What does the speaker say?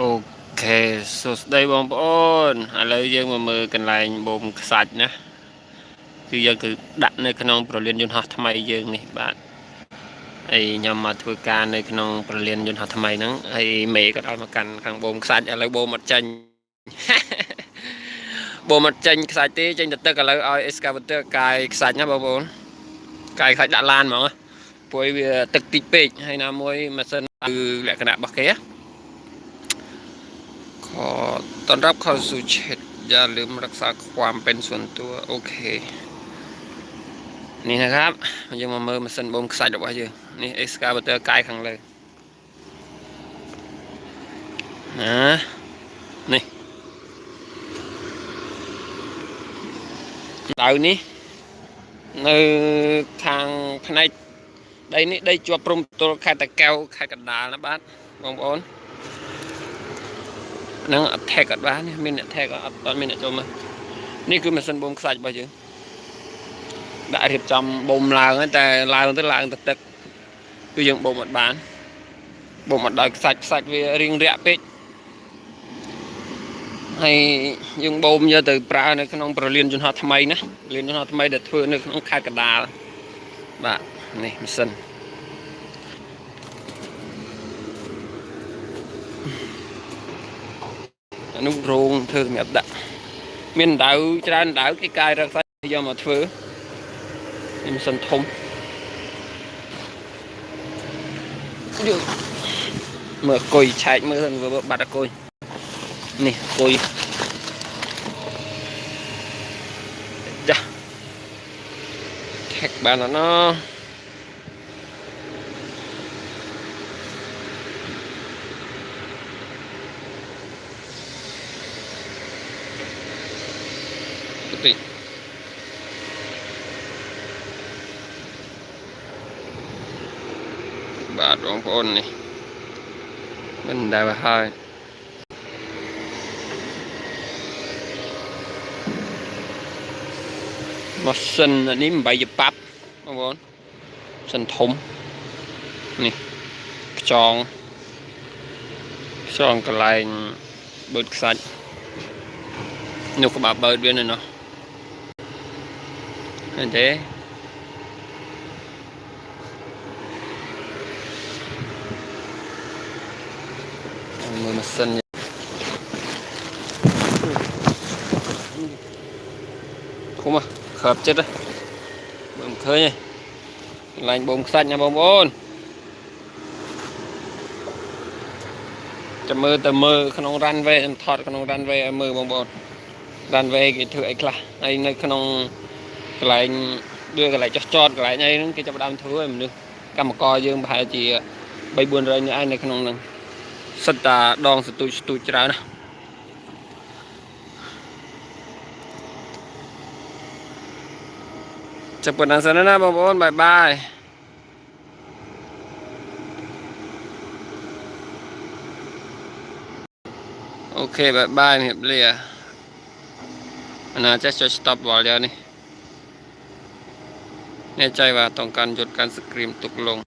អូខេសួស្តីបងប្អូនឥឡូវយើងមកមើលកន្លែងបូមខ្សាច់ណាគឺយើងគឺដាក់នៅក្នុងប្រលានយន្តហោះថ្មីយើងនេះបាទហើយខ្ញុំមកធ្វើការនៅក្នុងប្រលានយន្តហោះថ្មីហ្នឹងហើយមេក៏ដល់មកកាន់ខាងបូមខ្សាច់ឥឡូវបូមអត់ចាញ់បូមអត់ចាញ់ខ្សាច់ទេចេញទៅទឹកឥឡូវឲ្យ excavator កាយខ្សាច់ណាបងប្អូនកាយខ្សាច់ដាក់ឡានហ្មងព្រោះវាទឹកតិចពេកហើយណាមួយម៉ាស៊ីនគឺលក្ខណៈរបស់គេណា ขอต้อนรับเข้าสู่เชดอย่าลืมรักษาความเป็นส่วนตัวโอเค นี่นะครับมันยังมาเมือมาสันบมใส่ดอกไว้อยู่นี่เอ็กซ์คาเบเตอร์กายขังเลยนะนี่ដៅនេះនៅខាងផ្នែកដីនេះដីជាប់ព្រំទល់ខេត្តតាកែវខេត្តកណ្ដាលណាបាទបងប្អូន ហ្នឹង attack អត់បានទេមាន attack អត់អត់មានអ្នកចូលមើលនេះគឺម៉ាស៊ីនបូមខ្សាច់របស់យើងដាក់រៀបចំបូមឡើងហើយតែឡើងទៅឡើងទៅទឹកគឺយើងបូមអត់បានបូមអត់ដោយខ្សាច់ខ្សាច់វារៀងរាក់ពេកហើយយើងបូមយកទៅប្រើនៅក្នុងប្រលានយន្តហោះថ្មីណាប្រលានយន្តហោះថ្មីដែលធ្វើនៅក្នុងខេត្តកណ្ដាលបាទនេះម៉ាស៊ីនអា នោះរោងធ្វើសម្រាប់ដាក់មានដៅច្រើនដៅគេកាយរកសាច់យកមកធ្វើនេះមិនសិនធំយកមើលអគុយឆែកមើលសិនមើលបាត់អគុយនេះអគុយចាថែកបានអត់ណោះ trị bà trộn phôn này. Mình đại bà hai. Nó sinh là ním bảy dập bắp không bốn. Sinh thủng. Nè, tròn. Tròn cái lại bớt sạch. Nếu các bà bớt bên này nó nên thế. Mười mặt sân không à khớp chết đấy. Bơm khơi nhỉ. Lành bông xanh nha bông ôn. Chầm mơ tờ mơ không răn về thọt không răn về mơ bông bông răn về cái thứ ấy là ấy nơi không កន្លែងបូមខ្សាច់ណាបងប្អូនចាំមើលទៅមើលក្នុង runway ខ្ញុំថតក្នុង runway ឲ្យមើលបងប្អូន runway គេធ្វើអីខ្លះហើយនៅក្នុងកន្លែងដូចកន្លែងចោះចតកន្លែងអីហ្នឹងគេចាប់ផ្ដើមធ្វើឲ្យមនុស្សកម្មករយើងប្រហែលជា3 400នាក់ឯងនៅក្នុងហ្នឹងសិតតាដងសទូចស្ទូចច្រើនណាចាប់ប៉ុណ្ណឹងសិនណាបងប្អូនបាយបាយអូខេបាយបាយជំរាបលាអាណាចេះចុច stop វល់យកនេះ แน่ใจว่าต้องการหยุดการสกรีมตกลง